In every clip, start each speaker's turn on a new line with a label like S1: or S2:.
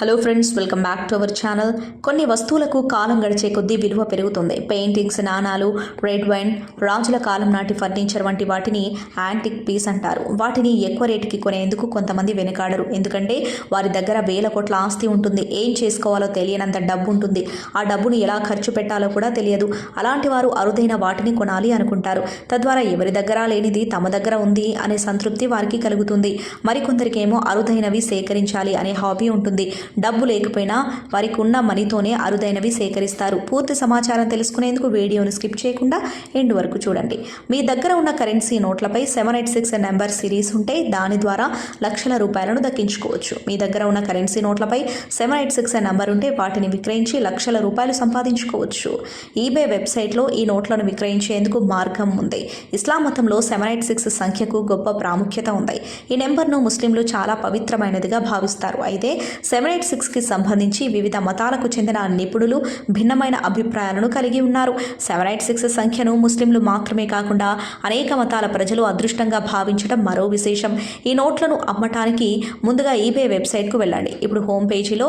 S1: Hello friends welcome back to our channel కొన్ని వస్తువులకు కాలం గడిచే కొద్దీ విలువ పెరుగుతుంది. పెయింటింగ్స్ నాణాలు రెడ్ వైన్ రాజుల కాలం నాటి ఫర్నిచర్ వంటి వాటిని యాంటిక్ పీస్ అంటారు. వాటిని ఎక్కువ రేటుకి కొనేందుకు కొంతమంది వెనుకాడరు. ఎందుకంటే వారి దగ్గర వేల కోట్ల ఆస్తి ఉంటుంది. ఏం చేసుకోవాలో తెలియనంత డబ్బు ఉంటుంది. ఆ డబ్బును ఎలా ఖర్చు పెట్టాలో కూడా తెలియదు. అలాంటి వారు అరుదైన వాటిని కొనాలి అనుకుంటారు. తద్వారా ఎవరి దగ్గర లేనిది తమ దగ్గర ఉంది అనే సంతృప్తి వారికి కలుగుతుంది. మరికొందరికేమో అరుదైనవి సేకరించాలి అనే హాబీ ఉంటుంది. డబ్బు లేకపోయినా వారికి ఉన్న మనీతోనే అరుదైనవి సేకరిస్తారు. పూర్తి సమాచారం తెలుసుకునేందుకు వీడియోను స్కిప్ చేయకుండా ఎండ్ వరకు చూడండి. మీ దగ్గర ఉన్న currency నోట్లపై seven eight six number series ఉంటే దాని ద్వారా లక్షల రూపాయలను దక్కించుకోవచ్చు. మీ దగ్గర ఉన్న కరెన్సీ నోట్లపై సెవెన్ ఎయిట్ సిక్స్ నెంబర్ ఉంటే వాటిని విక్రయించి లక్షల రూపాయలు సంపాదించుకోవచ్చు. ఈబే వెబ్సైట్లో ఈ నోట్లను విక్రయించేందుకు మార్గం ఉంది. ఇస్లాం మతంలో సెవెన్ ఎయిట్ సిక్స్ సంఖ్యకు గొప్ప ప్రాముఖ్యత ఉంది. ఈ నెంబర్ను ముస్లింలు చాలా పవిత్రమైనదిగా భావిస్తారు. అయితే సెవెన్ ఎయిట్ సిక్స్కి సంబంధించి వివిధ మతాలకు చెందిన నిపుణులు భిన్నమైన అభిప్రాయాలను కలిగి ఉన్నారు. సెవెన్ ఎయిట్ సిక్స్ సంఖ్యను ముస్లింలు మాత్రమే కాకుండా అనేక మతాల ప్రజలు అదృష్టంగా భావించడం మరో విశేషం. ఈ నోట్లను అమ్మటానికి ముందుగా ఈబే వెబ్సైట్కు వెళ్ళండి. ఇప్పుడు హోమ్ పేజీలో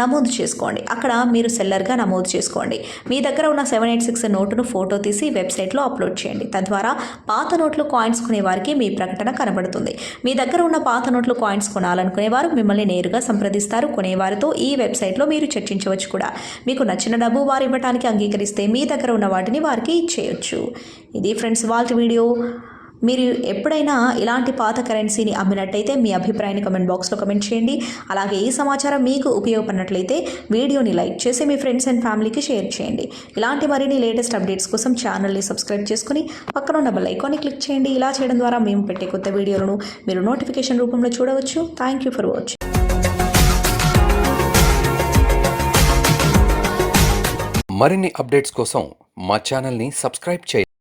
S1: నమోదు చేసుకోండి. అక్కడ మీరు సెల్లర్గా నమోదు చేసుకోండి. మీ దగ్గర ఉన్న సెవెన్ ఎయిట్ సిక్స్ నోటును ఫోటో తీసి వెబ్సైట్లో అప్లోడ్ చేయండి. తద్వారా పాత నోట్లు కాయిన్స్ కొనే వారికి మీ ప్రకటన కనబడుతుంది. మీ దగ్గర ఉన్న పాత నోట్లు కాయిన్స్ కొనాలనుకునేవారు మిమ్మల్ని నేరుగా సంప్రదిస్తారు. కొనేవారితో ఈ వెబ్సైట్లో మీరు చర్చించవచ్చు కూడా. మీకు నచ్చిన డబ్బు వారు ఇవ్వడానికి అంగీకరిస్తే మీ దగ్గర ఉన్న వాటిని వారికి ఇచ్చేయచ్చు. ఇది ఫ్రెండ్స్ వాళ్ళ వీడియో. మీరు ఎప్పుడైనా ఇలాంటి పాత కరెన్సీని అమ్మినట్టయితే మీ అభిప్రాయాన్ని కమెంట్ బాక్స్లో కమెంట్ చేయండి. అలాగే ఈ సమాచారం మీకు ఉపయోగపడినట్లయితే వీడియోని లైక్ చేసి మీ ఫ్రెండ్స్ అండ్ ఫ్యామిలీకి షేర్ చేయండి. ఇలాంటి మరిన్ని లేటెస్ట్ అప్డేట్స్ కోసం ఛానల్ని సబ్స్క్రైబ్ చేసుకుని పక్కన ఉన్న బెల్ ఐకాన్ని క్లిక్ చేయండి. ఇలా చేయడం ద్వారా మేము పెట్టే కొత్త వీడియోలను మీరు నోటిఫికేషన్ రూపంలో చూడవచ్చు. థ్యాంక్ యూ ఫర్ వాచింగ్
S2: మరిన్ని అప్డేట్స్ కోసం మా ఛానల్ని సబ్స్క్రైబ్ చేయండి.